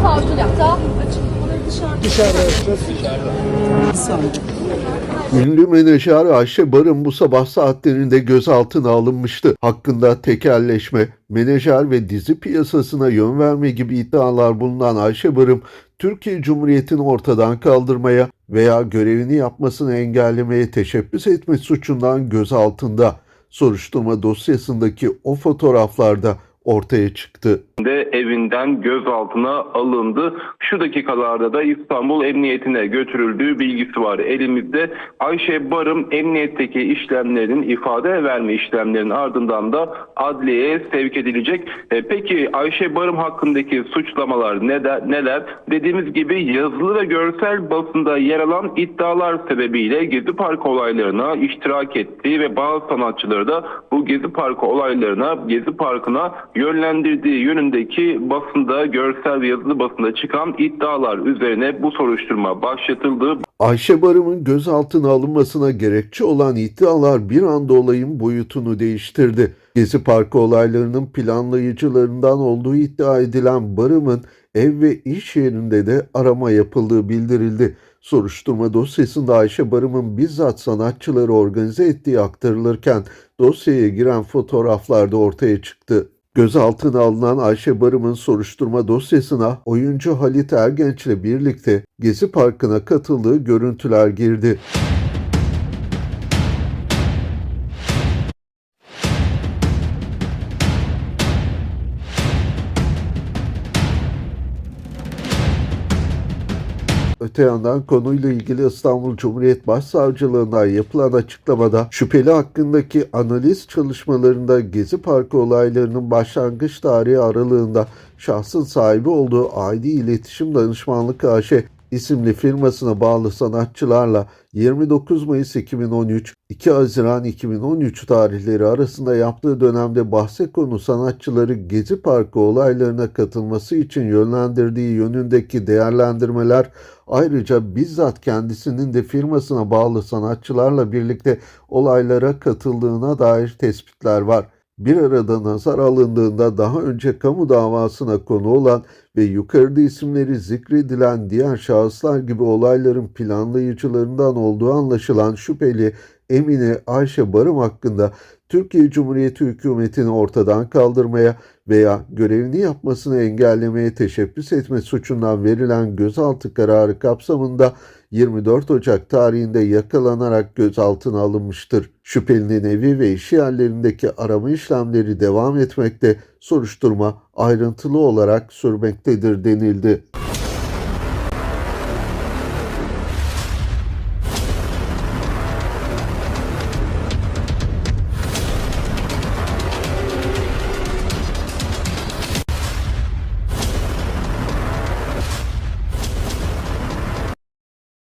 Dışarıda. Dışarıda Ünlü menajer Ayşe Barın bu sabah saatlerinde gözaltına alınmıştı. Hakkında tekelleşme, menajer ve dizi piyasasına yön verme gibi iddialar bulunan Ayşe Barın, Türkiye Cumhuriyeti'ni ortadan kaldırmaya veya görevini yapmasını engellemeye teşebbüs etme suçundan gözaltında. Soruşturma dosyasındaki o fotoğraflarda ortaya çıktı. de evinden gözaltına alındı. Şu dakikalarda da İstanbul Emniyetine götürüldüğü bilgisi var elimizde. Ayşe Barım emniyetteki işlemlerin ifade verme işlemlerinin ardından da adliyeye sevk edilecek. E, peki Ayşe Barım hakkındaki suçlamalar neler? neler? Dediğimiz gibi yazılı ve görsel basında yer alan iddialar sebebiyle Gezi Parkı olaylarına iştirak ettiği ve bazı sanatçıları da bu Gezi Parkı olaylarına, Gezi Parkı'na yönlendirdiği yönündeki basında, görsel yazılı basında çıkan iddialar üzerine bu soruşturma başlatıldı. Ayşe Barım'ın gözaltına alınmasına gerekçe olan iddialar bir anda olayın boyutunu değiştirdi. Gezi Parkı olaylarının planlayıcılarından olduğu iddia edilen Barım'ın ev ve iş yerinde de arama yapıldığı bildirildi. Soruşturma dosyasında Ayşe Barım'ın bizzat sanatçıları organize ettiği aktarılırken dosyaya giren fotoğraflar da ortaya çıktı. Gözaltına alınan Ayşe Barım'ın soruşturma dosyasına oyuncu Halit Ergenç ile birlikte Gezi Parkı'na katıldığı görüntüler girdi. Öte yandan konuyla ilgili İstanbul Cumhuriyet Başsavcılığından yapılan açıklamada şüpheli hakkındaki analiz çalışmalarında Gezi Parkı olaylarının başlangıç tarihi aralığında şahsın sahibi olduğu ID İletişim Danışmanlık AŞ isimli firmasına bağlı sanatçılarla 29 Mayıs 2013, 2 Haziran 2013 tarihleri arasında yaptığı dönemde bahse konu sanatçıları Gezi Parkı olaylarına katılması için yönlendirdiği yönündeki değerlendirmeler ayrıca bizzat kendisinin de firmasına bağlı sanatçılarla birlikte olaylara katıldığına dair tespitler var bir arada nazar alındığında daha önce kamu davasına konu olan ve yukarıda isimleri zikredilen diğer şahıslar gibi olayların planlayıcılarından olduğu anlaşılan şüpheli Emine Ayşe Barım hakkında Türkiye Cumhuriyeti hükümetini ortadan kaldırmaya veya görevini yapmasını engellemeye teşebbüs etme suçundan verilen gözaltı kararı kapsamında 24 Ocak tarihinde yakalanarak gözaltına alınmıştır. Şüphelinin evi ve iş yerlerindeki arama işlemleri devam etmekte, soruşturma ayrıntılı olarak sürmektedir denildi.